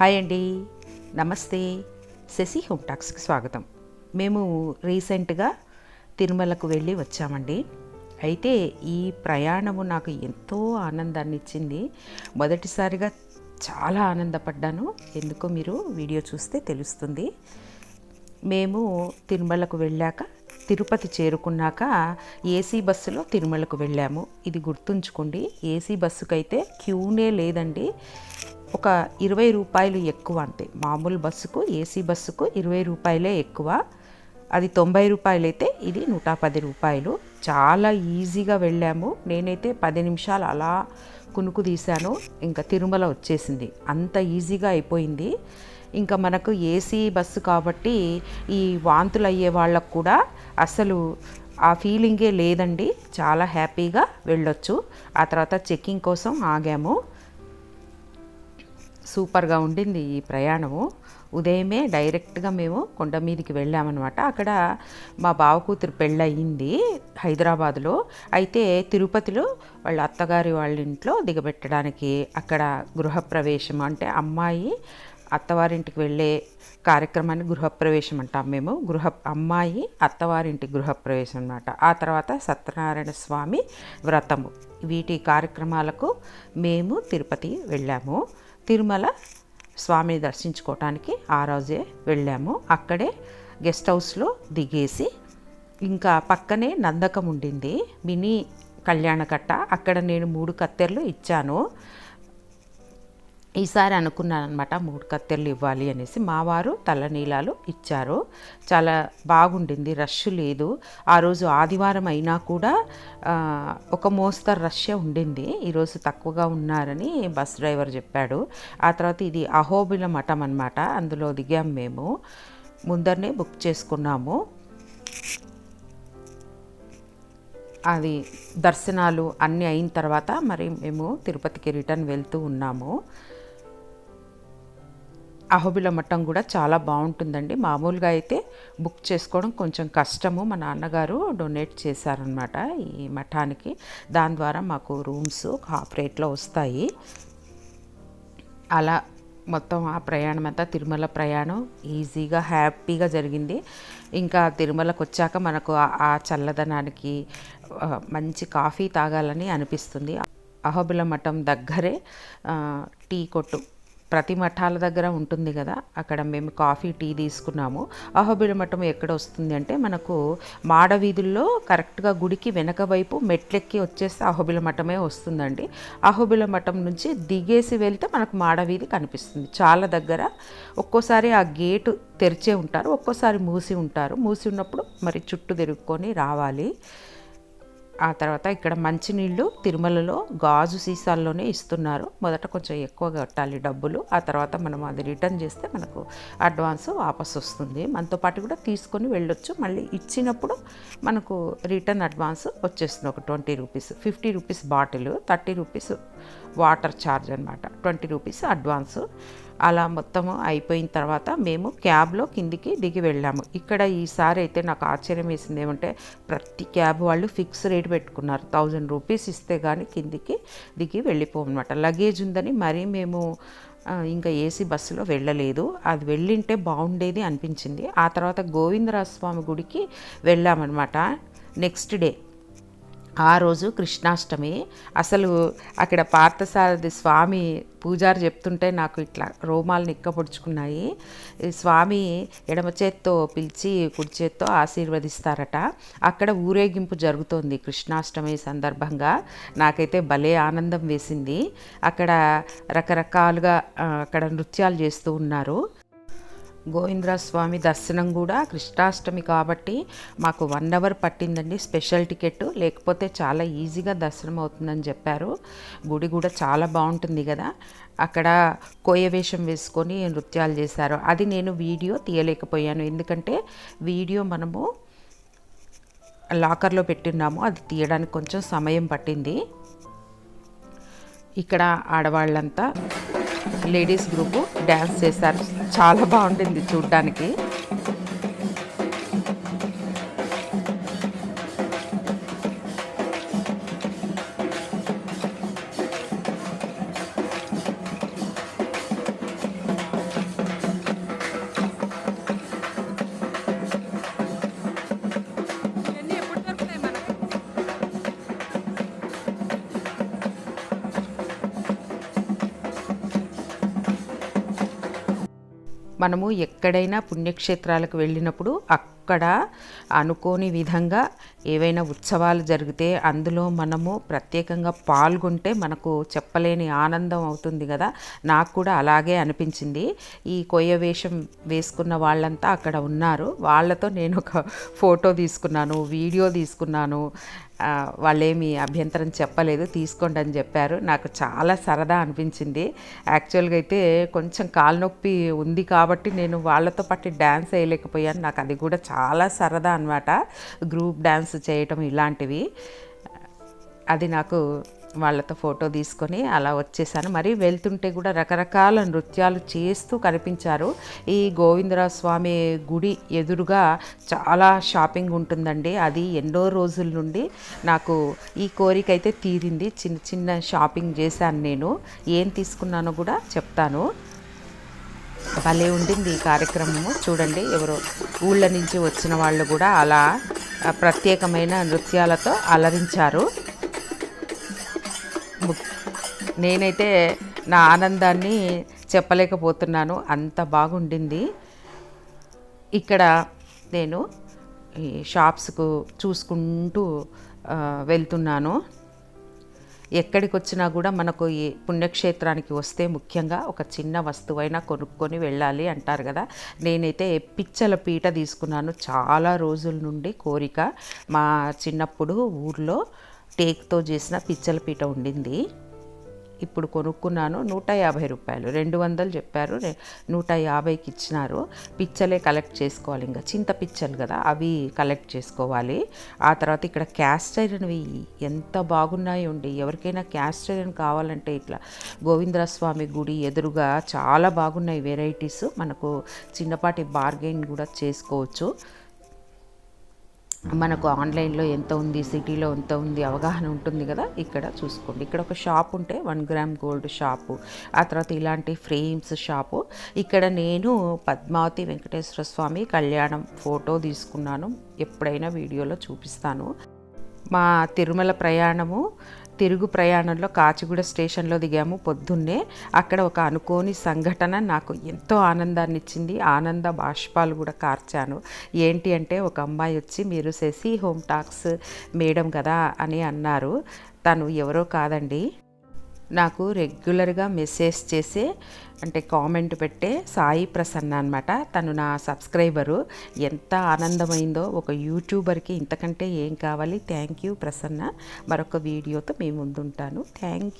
Hi అండి. నమస్తే. Shashi home టాక్స్కి స్వాగతం. మేము రీసెంట్గా తిరుమలకు వెళ్ళి వచ్చామండి. అయితే ఈ ప్రయాణము నాకు ఎంతో ఆనందాన్ని ఇచ్చింది. మొదటిసారిగా చాలా ఆనందపడ్డాను. ఎందుకో మీరు వీడియో చూస్తే తెలుస్తుంది. మేము తిరుమలకు వెళ్ళాక తిరుపతి చేరుకున్నాక ఏసీ బస్సులో తిరుమలకు వెళ్ళాము. ఇది గుర్తుంచుకోండి. ఏసీ బస్సుకైతే క్యూనే లేదండి. ఒక ఇరవై రూపాయలు ఎక్కువ అంటే మామూలు బస్సుకు ఏసీ బస్సుకు ఇరవై రూపాయలే ఎక్కువ. అది తొంభై రూపాయలు అయితే ఇది నూట పది రూపాయలు. చాలా ఈజీగా వెళ్ళాము. నేనైతే పది నిమిషాలు అలా కునుకు తీశాను. ఇంకా తిరుమల వచ్చేసింది. అంత ఈజీగా అయిపోయింది. ఇంకా మనకు ఏసీ బస్సు కాబట్టి ఈ వాంతులు అయ్యే వాళ్ళకు కూడా అసలు ఆ ఫీలింగే లేదండి. చాలా హ్యాపీగా వెళ్ళొచ్చు. ఆ తర్వాత చెక్కింగ్ కోసం ఆగాము. సూపర్గా ఉండింది ఈ ప్రయాణము. ఉదయమే డైరెక్ట్గా మేము కొండ మీదకి వెళ్ళామన్నమాట. అక్కడ మా బావ కూతురు పెళ్ళయింది హైదరాబాద్లో. అయితే తిరుపతిలో వాళ్ళ అత్తగారి వాళ్ళ ఇంట్లో దిగబెట్టడానికి అక్కడ గృహప్రవేశం అంటే అమ్మాయి అత్తవారింటికి వెళ్ళే కార్యక్రమాన్ని గృహప్రవేశం అంటాం మేము. గృహ అమ్మాయి అత్తవారింటి గృహప్రవేశం అనమాట ఆ తర్వాత సత్యనారాయణ స్వామి వ్రతము. వీటి కార్యక్రమాలకు మేము తిరుపతి వెళ్ళాము. తిరుమల స్వామిని దర్శించుకోవటానికి ఆ రోజే వెళ్ళాము. అక్కడే గెస్ట్ హౌస్లో దిగేసి ఇంకా పక్కనే నందకం ఉండింది. మినీ కళ్యాణకట్ట. అక్కడ నేను మూడు కత్తెరలు ఇచ్చాను. ఈసారి అనుకున్నానమాట మూడు కత్తెరలు ఇవ్వాలి అనేసి. మా వారు తలనీలాలు ఇచ్చారు. చాలా బాగుండింది రష్ లేదు. ఆ రోజు ఆదివారం అయినా కూడా ఒక మోస్తరు రష్ ఉండింది. ఈరోజు తక్కువగా ఉన్నారని బస్ డ్రైవర్ చెప్పాడు. ఆ తర్వాత ఇది అహోబిల మఠం అనమాట అందులో దిగాం మేము. ముందరనే బుక్ చేసుకున్నాము. అది దర్శనాలు అన్నీ అయిన తర్వాత మరి మేము తిరుపతికి రిటర్న్ వెళ్తూ ఉన్నాము. అహోబిల మఠం కూడా చాలా బాగుంటుందండి. మామూలుగా అయితే బుక్ చేసుకోవడం కొంచెం కష్టము. మా నాన్నగారు డొనేట్ చేశారనమాట ఈ మఠానికి. దాని ద్వారా మాకు రూమ్స్ హాఫ్ రేట్లో వస్తాయి. అలా మొత్తం ఆ ప్రయాణం అంతా తిరుమల ప్రయాణం ఈజీగా హ్యాపీగా జరిగింది. ఇంకా తిరుమలకు వచ్చాక మనకు ఆ- చల్లదనానికి మంచి కాఫీ తాగాలని అనిపిస్తుంది. అహోబిల మఠం దగ్గరే టీ కొట్టు ప్రతి మఠాల దగ్గర ఉంటుంది కదా. అక్కడ మేము కాఫీ టీ తీసుకున్నాము. అహోబిల మఠం ఎక్కడ వస్తుంది అంటే మనకు మాడవీధుల్లో కరెక్ట్గా గుడికి వెనక వైపు మెట్లెక్కి వచ్చేస్తే అహోబిల మఠమే వస్తుందండి. అహోబిల మఠం నుంచి దిగేసి వెళ్తే మనకు మాడవీధి కనిపిస్తుంది. చాలా దగ్గర ఒక్కోసారి ఆ గేటు తెరిచే ఉంటారు ఒక్కోసారి మూసి ఉంటారు. మూసి ఉన్నప్పుడు మరి చుట్టూ తిరుక్కొని రావాలి. ఆ తర్వాత ఇక్కడ మంచినీళ్ళు తిరుమలలో గాజు సీసాల్లోనే ఇస్తున్నారు. మొదట కొంచెం ఎక్కువ కట్టాలి డబ్బులు. ఆ తర్వాత మనం అది రిటర్న్ చేస్తే మనకు అడ్వాన్స్ వాపస్ వస్తుంది. మనతో పాటు కూడా తీసుకొని వెళ్ళొచ్చు. మళ్ళీ ఇచ్చినప్పుడు మనకు రిటర్న్ అడ్వాన్స్ వచ్చేస్తుంది. ఒక twenty rupees fifty rupees bottle thirty rupees water charge అనమాట ట్వంటీ రూపీస్ అడ్వాన్స్ అలా మొత్తము అయిపోయిన తర్వాత మేము క్యాబ్లో కిందికి దిగి వెళ్ళాము. ఇక్కడ ఈసారి అయితే నాకు ఆశ్చర్యం వేసింది ఏమంటే ప్రతి క్యాబ్ వాళ్ళు ఫిక్స్ రేట్ పెట్టుకున్నారు. థౌజండ్ రూపీస్ ఇస్తే కానీ కిందికి దిగి వెళ్ళిపోమన్నమాట లగేజ్ ఉందని మరీ మేము ఇంకా ఏసీ బస్సులో వెళ్ళలేదు. అది వెళ్ళింటే బాగుండేది అనిపించింది. ఆ తర్వాత గోవిందరాజ స్వామి గుడికి వెళ్ళామన్నమాట. నెక్స్ట్ డే ఆ రోజు కృష్ణాష్టమి. అసలు అక్కడ పార్థసారథి స్వామి పూజారి చెప్తుంటే నాకు ఇట్లా రోమాలు నిక్కపొడుచుకున్నాయి స్వామి ఎడమ చేత్తో పిలిచి కుడి చేత్తో ఆశీర్వదిస్తారట. అక్కడ ఊరేగింపు జరుగుతోంది కృష్ణాష్టమి సందర్భంగా. నాకైతే భలే ఆనందం వేసింది. అక్కడ రకరకాలుగా అక్కడ నృత్యాలు చేస్తూ ఉన్నారు. గోవిందరాజ స్వామి దర్శనం కూడా కృష్ణాష్టమి కాబట్టి మాకు వన్ అవర్ పట్టిందండి స్పెషల్ టికెట్ లేకపోతే చాలా ఈజీగా దర్శనం అవుతుందని చెప్పారు. గుడి కూడా చాలా బాగుంటుంది కదా. అక్కడ కోయ వేషం వేసుకొని నృత్యాలు చేశారు. అది నేను వీడియో తీయలేకపోయాను. ఎందుకంటే వీడియో మనము లాకర్లో పెట్టున్నాము. అది తీయడానికి కొంచెం సమయం పట్టింది. ఇక్కడ ఆడవాళ్ళంతా లేడీస్ గ్రూపు డ్యాన్స్ చేశారు. చాలా బాగుంటుంది చూడ్డానికి. మనము ఎక్కడైనా పుణ్యక్షేత్రాలకు వెళ్ళినప్పుడు అక్కడ అనుకోని విధంగా ఏవైనా ఉత్సవాలు జరిగితే అందులో మనము ప్రత్యేకంగా పాల్గొంటే మనకు చెప్పలేని ఆనందం అవుతుంది కదా. నాకు కూడా అలాగే అనిపించింది. ఈ కొయ్య వేషం వేసుకున్న వాళ్ళంతా అక్కడ ఉన్నారు. వాళ్ళతో నేను ఒక ఫోటో తీసుకున్నాను వీడియో తీసుకున్నాను. వాళ్ళేమి అభ్యంతరం చెప్పలేదు తీసుకోండి అని చెప్పారు. నాకు చాలా సరదా అనిపించింది. యాక్చువల్గా అయితే కొంచెం కాలు నొప్పి ఉంది కాబట్టి నేను వాళ్ళతో పాటు డ్యాన్స్ వేయలేకపోయాను. నాకు అది కూడా చాలా సరదా అనమాట గ్రూప్ డ్యాన్స్ చేయటం ఇలాంటివి. అది నాకు వాళ్ళతో ఫోటో తీసుకొని అలా వచ్చేసాను. మరి వెళ్తుంటే కూడా రకరకాల నృత్యాలు చేస్తూ కనిపించారు. ఈ గోవిందరావు స్వామి గుడి ఎదురుగా చాలా షాపింగ్ ఉంటుందండి. అది ఎన్నో రోజుల నుండి నాకు ఈ కోరిక అయితే తీరింది. చిన్న చిన్న షాపింగ్ చేశాను నేను. ఏం తీసుకున్నానో కూడా చెప్తాను. భలే ఉండింది ఈ కార్యక్రమము. చూడండి ఎవరో ఊళ్ళ నుంచి వచ్చిన వాళ్ళు కూడా అలా ప్రత్యేకమైన నృత్యాలతో అలరించారు. నేనైతే నా ఆనందాన్ని చెప్పలేకపోతున్నాను. అంత బాగుండింది. ఇక్కడ నేను ఈ షాప్స్కు చూసుకుంటూ వెళ్తున్నాను. ఎక్కడికి వచ్చినా కూడా మనకు ఈ పుణ్యక్షేత్రానికి వస్తే ముఖ్యంగా ఒక చిన్న వస్తువైనా కొనుక్కొని వెళ్ళాలి అంటారు కదా. నేనైతే పిచ్చల పీట తీసుకున్నాను. చాలా రోజుల నుండి కోరిక. మా చిన్నప్పుడు ఊర్లో టేక్తో చేసిన పిచ్చల పీట ఉండింది. ఇప్పుడు కొనుక్కున్నాను నూట యాభై రూపాయలు. రెండు వందలు చెప్పారు. నూట యాభైకి ఇచ్చినారు. పిచ్చలే కలెక్ట్ చేసుకోవాలి. ఇంకా చింత పిచ్చలు కదా అవి కలెక్ట్ చేసుకోవాలి. ఆ తర్వాత ఇక్కడ క్యాస్ట్ ఐరన్వి ఎంత బాగున్నాయి ఉండి ఎవరికైనా క్యాస్ట్ ఐరన్ కావాలంటే ఇట్లా గోవిందర స్వామి గుడి ఎదురుగా చాలా బాగున్నాయి వెరైటీస్. మనకు చిన్నపాటి బార్గెన్ కూడా చేసుకోవచ్చు. మనకు ఆన్లైన్లో ఎంత ఉంది సిటీలో ఎంత ఉంది అవగాహన ఉంటుంది కదా ఇక్కడ చూసుకోండి. ఇక్కడ ఒక షాప్ ఉంటే వన్ గ్రామ్ గోల్డ్ షాపు ఆ తర్వాత ఇలాంటి ఫ్రేమ్స్ షాపు. ఇక్కడ నేను పద్మావతి వెంకటేశ్వర స్వామి కళ్యాణం ఫోటో తీసుకున్నాను ఎప్పుడైనా వీడియోలో చూపిస్తాను. మా తిరుమల ప్రయాణము తిరుగు ప్రయాణంలో కాచిగూడ స్టేషన్లో దిగాము. పొద్దున్నే అక్కడ ఒక అనుకోని సంఘటన నాకు ఎంతో ఆనందాన్ని ఇచ్చింది. ఆనంద బాష్పాలు కూడా కార్చాను. ఏంటి అంటే ఒక అమ్మాయి వచ్చి మీరు శశి హోమ్ టాక్స్ మేడం కదా అని అన్నారు. తను ఎవరో కాదండి. నాకు రెగ్యులర్గా మెసేజ్ చేసే అంటే కామెంట్ పెట్టే సాయి ప్రసన్న అనమాట తను నా సబ్స్క్రైబరు ఎంత ఆనందమైందో ఒక యూట్యూబర్కి ఇంతకంటే ఏం కావాలి? Thank you Prasanna. మరొక వీడియోతో మీ ముందుంటాను. థ్యాంక్